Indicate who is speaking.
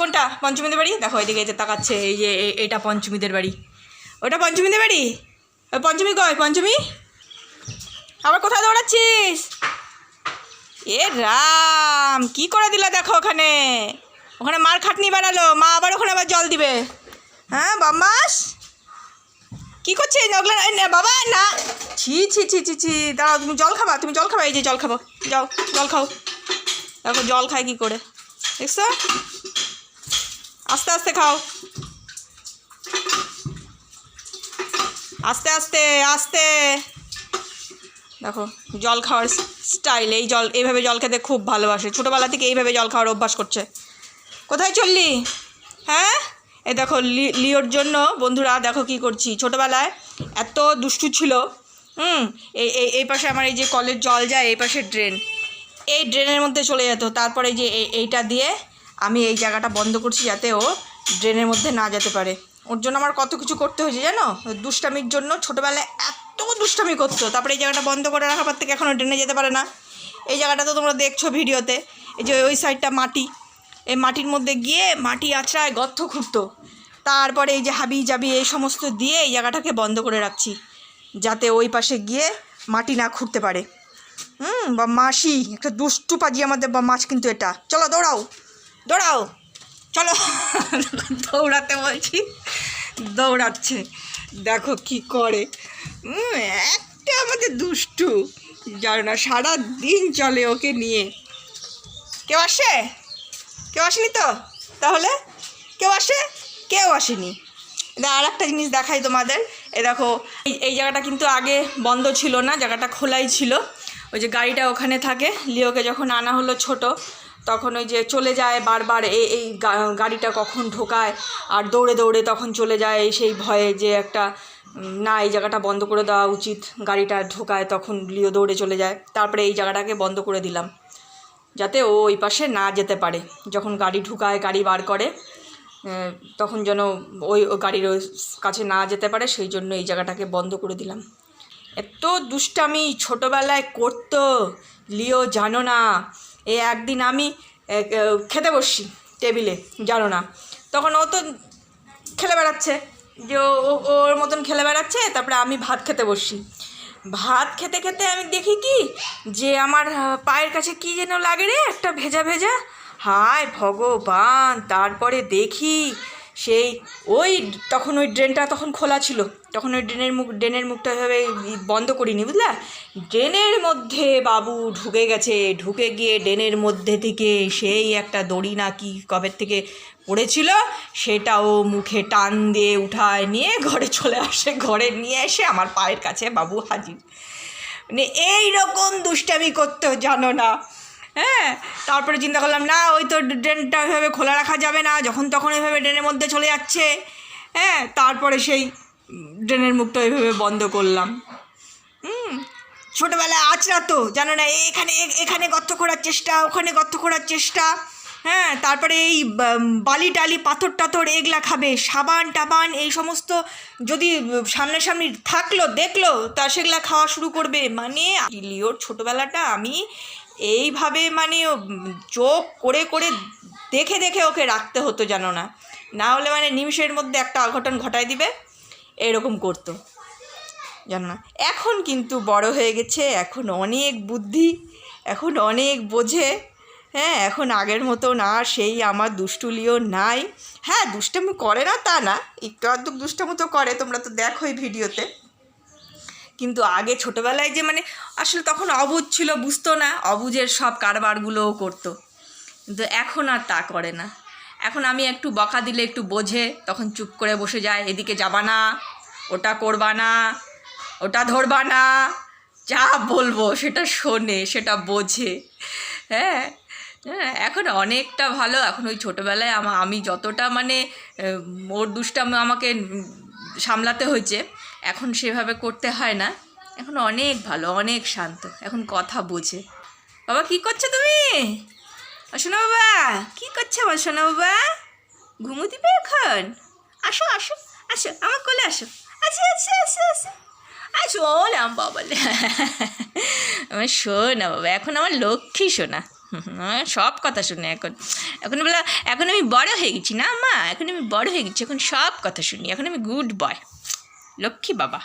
Speaker 1: কোনটা? পঞ্চমীদের বাড়ি? দেখো, এদিকে যে তাকাচ্ছে, এই যে এটা পঞ্চমীদের বাড়ি। ওটা পঞ্চমীদের বাড়ি? ওই পঞ্চমী কয় পঞ্চমী? আবার কোথায় দৌড়াচ্ছিস? এ রাম, কি করে দিলা দেখো ওখানে? ওখানে মার খাটনি বাড়ালো মা আবার ওখানে আবার জল দিবে। হ্যাঁ বাম্মাস কি এই বাবা, না। ছি ছি ছি ছি ছি, দাঁড়াও, তুমি জল খাবা, তুমি জল খাবা, এই যে জল খাব, যাও, জল খাও। দেখো, জল খায় কি করে? দেখছ? আস্তে আস্তে খাও। আস্তে আস্তে আস্তে। দেখো, জল খাওয়ার স্টাইল, এই জল, এইভাবে জল খেতে খুব ভালোবাসে। ছোটোবেলা থেকে এইভাবে জল খাওয়ার অভ্যাস করছে। কোথায় চললি? হ্যাঁ? এই দেখো লিওর জন্য, বন্ধুরা, দেখো কি করছি। ছোটোবেলায় এত দুষ্টু ছিল, হুম? এই এই পাশে আমার এই যে কলের জল যায়, এই পাশে ড্রেন। এই ড্রেনের মধ্যে চলে যেত। তারপরে যে এই, এইটা দিয়ে আমি এই জায়গাটা বন্ধ করছি যাতে ও ড্রেনের মধ্যে না যেতে পারে। ওর জন্য আমার কত কিছু করতে হয়েছে জানো? দুষ্টামির জন্য ছোটোবেলায় এত দুষ্টামি করতো। তারপরে এই জায়গাটা বন্ধ করে রাখার পর থেকে এখনও ড্রেনে যেতে পারে না। এই জায়গাটা তো তোমরা দেখছ ভিডিওতে। এই যে ওই সাইডটা মাটি। এই মাটির মধ্যে গিয়ে মাটি আছড়ায় গর্ত খুঁড়তো। তারপরে এই যে হাবি জাবি এই সমস্ত দিয়ে এই জায়গাটাকে বন্ধ করে রাখছি। যাতে ওই পাশে গিয়ে মাটি না খুঁড়তে পারে। হুম বা মাসি একটা দুষ্টু পাজি আমাদের বা মাছ কিন্তু এটা। চলো দৌড়াও। দৌড়াও। চলো, দৌড়াতে বলছি। দৌড়াচ্ছে। দেখো কি করে। একটা আমাদের দুষ্টু। জানো না সারা দিন চলে ওকে নিয়ে। কেউ আসে? কেউ আসেনি তো? তাহলে? কেউ আসে? কেউ আসেনি। আর একটা জিনিস দেখাই তোমাদের। এ দেখো, এই এই জায়গাটা কিন্তু আগে বন্ধ ছিল না, জায়গাটা খোলাই ছিল। ওই যে গাড়িটা ওখানে থাকে। লিওকে যখন আনা হলো ছোট তখন ওই যে চলে যায় বারবার এই এই গাড়িটা কখন ঢোকায়? আর দৌড়ে দৌড়ে তখন চলে যায় এই সেই ভয়ে যে একটা না, এই জায়গাটা বন্ধ করে দেওয়া উচিত, গাড়িটা ঢোকায়, তখন লিও দৌড়ে চলে যায়। তারপরে এই জায়গাটাকে বন্ধ করে দিলাম, যাতে ও ওই পাশে না যেতে পারে। যখন গাড়ি ঢুকায়, গাড়ি বার করে তখন যেন ওই গাড়ির কাছে না যেতে পারে, সেই জন্য এই জায়গাটাকে বন্ধ করে দিলাম। এত দুষ্টামি ছোটোবেলায় করতো, লিও জানো না। এ একদিন আমি খেতে বসছি টেবিলে, জানো না। তখন ও তো খেলে বেড়াচ্ছে, যে ও- ওর মতন খেলে বেড়াচ্ছে, তারপরে আমি ভাত খেতে বসছি। ভাত খেতে খেতে আমি দেখি কি, যে আমার পায়ের কাছে কি যেন লাগে রে, একটা ভেজা ভেজা। হায় ভগবান, তারপরে দেখি সেই ওই তখন ওই ড্রেনটা তখন খোলা ছিল। তখন ওই ড্রেনের মুখ, ড্রেনের মুখটা এভাবে বন্ধ করিনি, বুঝলা? ড্রেনের মধ্যে বাবু ঢুকে গেছে, ঢুকে গিয়ে ড্রেনের মধ্যে থেকে সেই একটা দড়ি না কি কবের থেকে পড়েছিল সেটা ও মুখে টান দিয়ে উঠায় নিয়ে ঘরে চলে আসে, ঘরে নিয়ে এসে আমার পায়ের কাছে বাবু হাজির। মানে এই রকম দুষ্টামি করতেও জানো না? হ্যাঁ? তারপরে চিন্তা করলাম, না, ওই তো ড্রেনটা ওইভাবে খোলা রাখা যাবে না, যখন তখন ওইভাবে ড্রেনের মধ্যে চলে যাচ্ছে। হ্যাঁ? তারপরে সেই ড্রেনের মুখটা ওইভাবে বন্ধ করলাম। হুম? ছোটোবেলায় আচড়াতো জানো না, এখানে এখানে গর্ত করার চেষ্টা, ওখানে গর্ত করার চেষ্টা। হ্যাঁ? তারপরে এই বালি টালি, পাথর টাথর এগুলা খাবে, সাবান টাবান, এই সমস্ত যদি সামনাসামনি থাকল, দেখল, তা সেগুলা খাওয়া শুরু করবে। মানে লিওর ছোটোবেলাটা আমি এইভাবে মানে চোখ করে করে দেখে দেখে ওকে রাখতে হতো যেন না। না হলে মানে নিমিষের মধ্যে একটা অঘটন ঘটায় দিবে, এরকম করতো জানো না। এখন কিন্তু বড় হয়ে গেছে, এখন অনেক বুদ্ধি, এখন অনেক বোঝে হ্যাঁ এখন আগের মতো না, সেই আমার দুষ্টুলিও নাই। হ্যাঁ দুষ্টামি করে না তা না, একটু আধটু দুষ্টামি তো করে, তোমরা তো দেখোই ভিডিওতে। কিন্তু আগে ছোটোবেলায় যে মানে আসলে তখন অবুঝ ছিল, বুঝতো না, অবুঝের সব কারবারগুলোও করতো। কিন্তু এখন আর তা করে না। এখন আমি একটু বকা দিলে একটু বোঝে, তখন চুপ করে বসে যায়, এদিকে যাবা না, ওটা করবা না, ওটা ধরবা না, যা বলব সেটা শোনে, সেটা বোঝে। হ্যাঁ হ্যাঁ এখন অনেকটা ভালো। এখন ওই ছোটোবেলায় আমা যতটা মানে ওর দুষ্টামি আমাকে সামলাতে হয়েছে এখন সেভাবে করতে হয় না। এখন অনেক ভালো, অনেক শান্ত। এখন কথা বোঝে। বাবা, কি করছ তুমি? শোনো বাবা। কি করছ? আমার শোনো বাবা। ঘুমো দিবে এখন? আসো আসো আসো, আমার কোলে আসো। আসো আসো আসো আসো। আসো না বাবা। আমার শোনা বাবা, এখন আমার লক্ষ্মী শোনা আমার সব কথা শুনে এখন। এখন বলে, এখন আমি বড় হয়ে গেছি না মা? এখন আমি বড় হয়ে গেছি, এখন সব কথা শুনি। এখন আমি গুড বয় লক্ষ্মী বাবা।